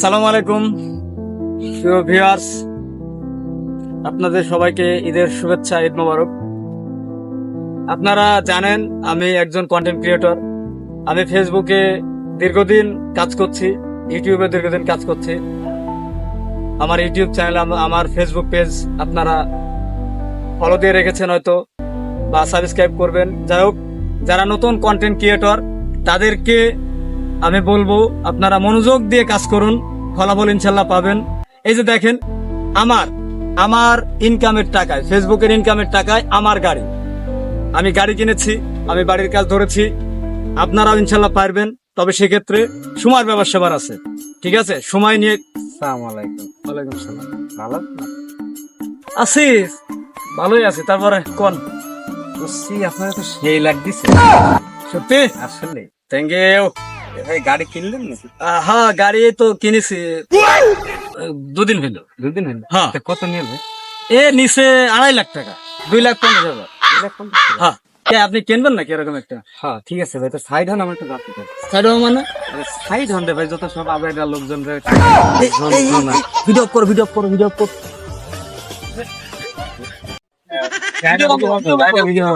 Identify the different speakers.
Speaker 1: সালাম আলাইকুম। ভিউয়ার্স, আপনাদের সবাইকে ঈদের শুভেচ্ছা, ঈদ মোবারক। আপনারা জানেন, আমি একজন কন্টেন্ট ক্রিয়েটর আমি ফেসবুকে দীর্ঘদিন কাজ করছি ইউটিউবে দীর্ঘদিন কাজ করছি। আমার ইউটিউব চ্যানেল আমার ফেসবুক পেজ আপনারা ফলো দিয়ে রেখেছেন হয়তো, বা সাবস্ক্রাইব করবেন। যাই হোক, যারা নতুন কন্টেন্ট ক্রিয়েটর তাদেরকে আমি বলব আপনারা মনোযোগ দিয়ে কাজ করুন ফলাফল ইনশাল্লাহ পাবেন। এই যে দেখেন আমার আমার ইনকামের টাকায় ফেসবুকের ইনকামের টাকায় আমার গাড়ি। আমি গাড়ি কিনেছি আমি বাড়ির কাজ ধরেছি আপনারাও ইনশাল্লাহ পারবেন তবে সেক্ষেত্রে সময়ের ব্যবসা সেবার আছে। ঠিক আছে? সময় নিয়ে
Speaker 2: আলাইকুম।
Speaker 1: সালাম।
Speaker 2: ভালো
Speaker 1: আছি ভালোই আছে তারপরে কোন?
Speaker 2: আপনার তো সেই লাগতেছে।
Speaker 1: সত্যি?
Speaker 2: আসলে।
Speaker 1: থ্যাংক ইউ
Speaker 2: ভাই গাড়ি কিনলেন নাকি?
Speaker 1: হ্যাঁ গাড়ি তো কিনেছি। দুদিন হইল।
Speaker 2: দুদিন হলো
Speaker 1: হ্যাঁ।
Speaker 2: কত
Speaker 1: এ নিচে আড়াই লাখ টাকা। দুই লাখ পঞ্চাশ হাজার। হ্যাঁ। আপনি কিনবেন নাকি এরকম একটা?
Speaker 2: হ্যাঁ ঠিক আছে ভাই তো সাইড হন আমার একটু চাই
Speaker 1: সাইড মানে?
Speaker 2: সাইড হন রে ভাই যত সব আবেদা লোকজন রে
Speaker 1: ভিডিও করো ভিডিও করো ভিডিও করো।
Speaker 2: ভিডিও